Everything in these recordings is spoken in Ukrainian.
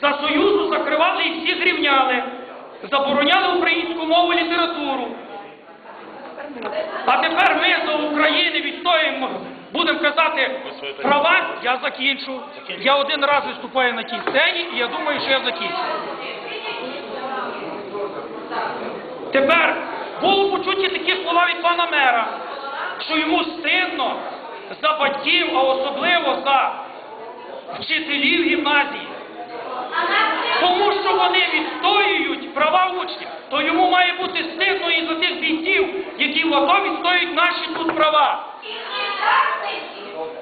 За Союзу закривали і всіх рівняли, забороняли українську мову і літературу. А тепер ми за України відстоїмо, будемо казати права, я закінчу. Я один раз виступаю на тій сцені, і я думаю, що я закінчу. Тепер було почуті такі слова від пана мера, що йому стидно за батьків, а особливо за вчителів гімназії. Тому що вони відстоюють права учнів, то йому має бути стидно і за тих бійців, які в АТО відстоюють наші тут права.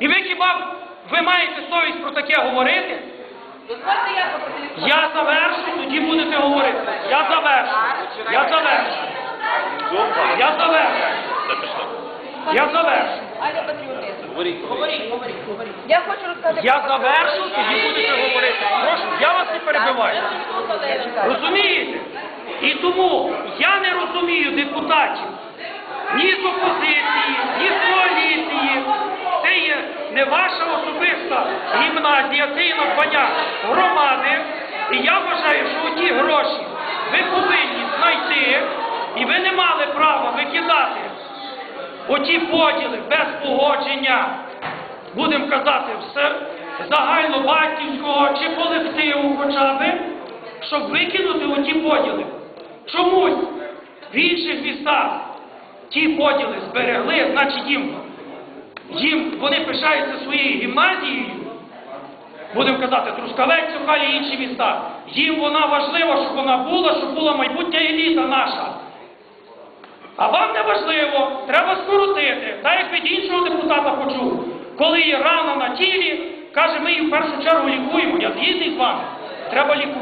І ви хіба ви маєте совість про таке говорити? Я завершу, тоді будете говорити. Я завершу. Я завершу. Я завершу. Я завершу. Говоріть, говоріть, говоріть. Я хочу розказати. Я завершу, тоді будете говорити. Перебиваю. Розумієте? І тому я не розумію депутатів ні з опозиції, ні з коаліції. Це є не ваша особиста гімназія, це є надбання громади. І я вважаю, що ті гроші ви повинні знайти, і ви не мали права викидати оті поділи без погодження, будемо казати, все загальнобатьківського чи колективу хоча б, щоб викинути оті поділи. Чомусь в інших містах ті поділи зберегли, значить їм, їм вони пишаються своєю гімназією, будемо казати, Трускавець, Сухалі і інші міста. Їм вона важлива, щоб вона була, щоб була майбутня еліта наша. А вам не важливо, треба скоротити. Так як від іншого депутата почув, коли є рана на тілі, каже, ми її в першу чергу лікуємо. Я згідний з вами. Треба лікувати.